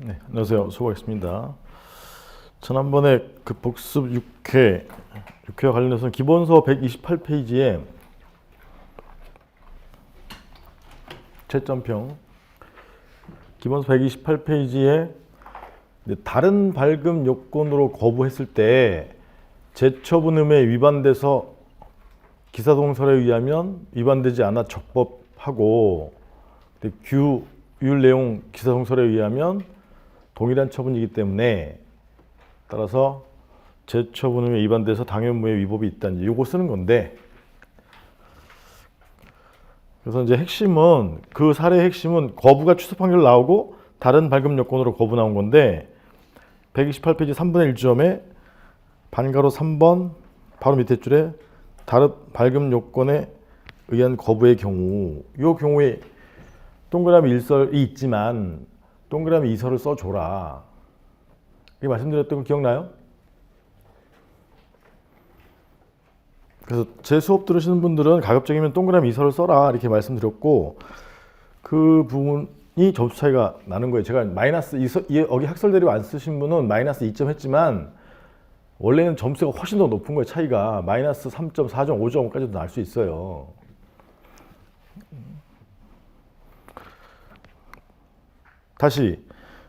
네, 안녕하세요. 수고하셨습니다. 지난번에 그 복습 6회, 6회와 관련해서 기본서 128페이지에 채점평 기본서 128페이지에 다른 발급 요건으로 거부했을 때 제처분음에 위반돼서 기사동설에 의하면 위반되지 않아 적법하고 규율 내용 기사동설에 의하면 동일한 처분이기 때문에 따라서 제처분음에 위반돼서 당연무에 위법이 있다는 요거 쓰는 건데 그래서 이제 핵심은 그 사례의 핵심은 거부가 취소 판결 나오고 다른 발급 요건으로 거부 나온 건데 128페이지 3분의 1점에 반가로 3번 바로 밑에 줄에 다른 발급 요건에 의한 거부의 경우 이 경우에 동그라미 1설이 있지만 동그라미 2설을 써줘라 이게 말씀드렸던 거 기억나요? 그래서 제 수업 들으시는 분들은 가급적이면 동그라미 2설을 써라 이렇게 말씀드렸고 그 부분이 점수 차이가 나는 거예요. 제가 마이너스 2서, 이- 여기 학설 대립 안 쓰신 분은 마이너스 2점 했지만 원래는 점수가 훨씬 더 높은 거예요. 차이가 마이너스 3점, 4점, 5점까지도 날 수 있어요. 다시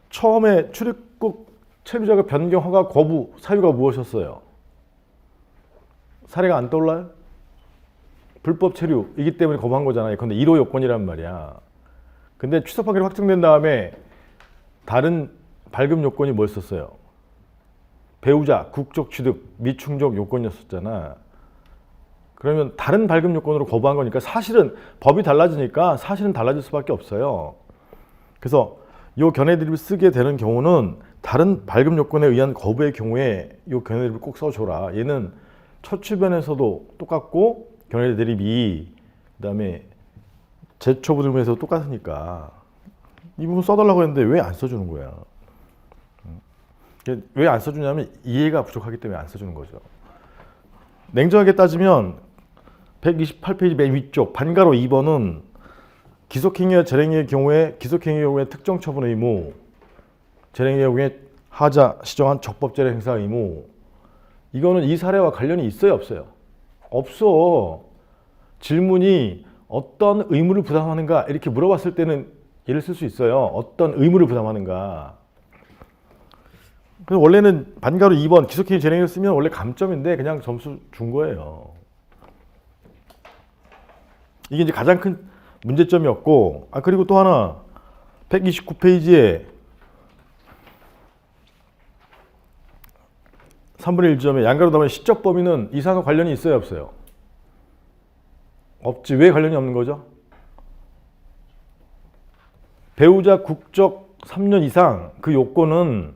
처음에 출입국 체류자가 변경 허가 거부 사유가 무엇이었어요? 사례가 안 떠올라요? 불법 체류이기 때문에 거부한 거잖아요. 근데 1호 요건이란 말이야. 근데 취소 판결이 확정된 다음에 다른 발급 요건이 뭐였었어요? 배우자, 국적 취득, 미충족 요건이었었잖아. 그러면 다른 발급 요건으로 거부한 거니까 사실은 법이 달라지니까 사실은 달라질 수밖에 없어요. 그래서 요 견해드립을 쓰게 되는 경우는 다른 발급 요건에 의한 거부의 경우에 요 견해드립을 꼭 써줘라. 얘는 첫 주변에서도 똑같고 견해드립이 그다음에 제초부등에서 똑같으니까 이 부분 써달라고 했는데 왜 안 써주는 거야? 왜 안 써주냐면 이해가 부족하기 때문에 안 써주는 거죠. 냉정하게 따지면 128페이지 맨 위쪽 반가로 2번은 기속행위와 재량의 경우에 기속행위의 경우에 특정 처분 의무, 재량의 경우에 하자 시정한 적법 재량 행사 의무. 이거는 이 사례와 관련이 있어요, 없어요? 없어. 질문이 어떤 의무를 부담하는가 이렇게 물어봤을 때는 예를 쓸 수 있어요. 어떤 의무를 부담하는가. 그래서 원래는 반가로 2번 기속행위 재량을 쓰면 원래 감점인데 그냥 점수 준 거예요. 이게 이제 가장 큰 문제점이었고, 아, 그리고 또 하나, 129페이지에 3분의 1점에 양가로 나면 시적 범위는 이상과 관련이 있어요, 없어요? 없지. 왜 관련이 없는 거죠? 배우자 국적 3년 이상 그 요건은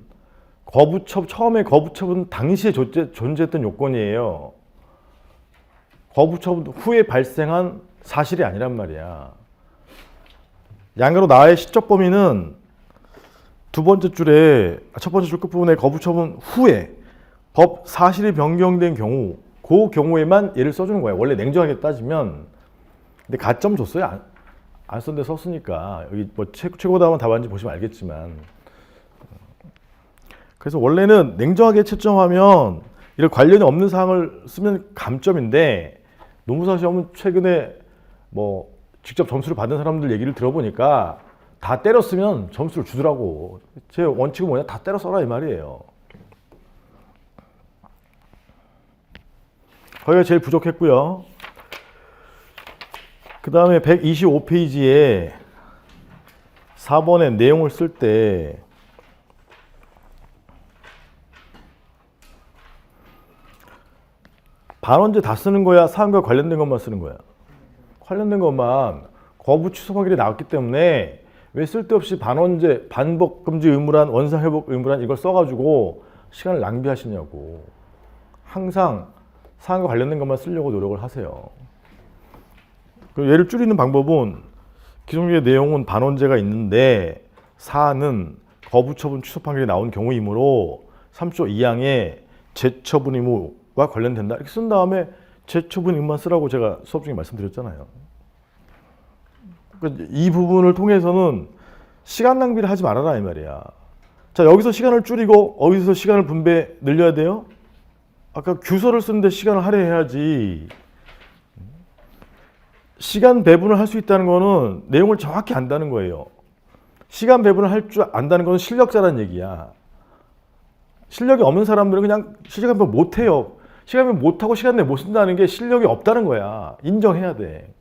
거부처 처음에 거부처분 당시에 존재, 존재했던 요건이에요. 거부처분 후에 발생한 사실이 아니란 말이야. 양으로 나의 시적 범위는 두 번째 줄에 첫 번째 줄 끝부분에 거부 처분 후에 법 사실이 변경된 경우 그 경우에만 예를 써주는 거야. 원래 냉정하게 따지면 근데 가점 줬어요. 안, 안 썼는데 썼으니까 여기 뭐 최, 최고다운 답안지 보시면 알겠지만 그래서 원래는 냉정하게 채점하면 이런 관련이 없는 사항을 쓰면 감점인데 노무사 시험은 최근에 뭐 직접 점수를 받은 사람들 얘기를 들어보니까 다 때려 쓰면 점수를 주더라고. 제 원칙은 뭐냐? 다 때려 써라 이 말이에요. 거기가 제일 부족했고요. 그 다음에 125페이지에 4번의 내용을 쓸 때 반원제 다 쓰는 거야? 사안과 관련된 것만 쓰는 거야? 관련된 것만 거부 취소 확인이 나왔기 때문에 왜 쓸데없이 반원제, 반복 금지 의무란, 원상 회복 의무란 이걸 써가지고 시간을 낭비하시냐고. 항상 사안과 관련된 것만 쓰려고 노력을 하세요. 그 예를 줄이는 방법은 기존의 내용은 반원제가 있는데 사안은 거부 처분 취소 판결이 나온 경우이므로 3조 2항의 재처분 의무와 관련된다. 이렇게 쓴 다음에 재처분 의무만 쓰라고 제가 수업 중에 말씀드렸잖아요. 그러니까 이 부분을 통해서는 시간 낭비를 하지 말아라 이 말이야. 자 여기서 시간을 줄이고 어디서 시간을 분배 늘려야 돼요? 아까 규서를 쓰는데 시간을 할애해야지. 시간 배분을 할 수 있다는 거는 내용을 정확히 안다는 거예요. 시간 배분을 할 줄 안다는 건 실력자라는 얘기야. 실력이 없는 사람들은 그냥 시간 배분 못 해요. 시간 배분 못 하고 시간 내못 쓴다는 게 실력이 없다는 거야. 인정해야 돼.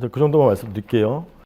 그 정도만 말씀드릴게요.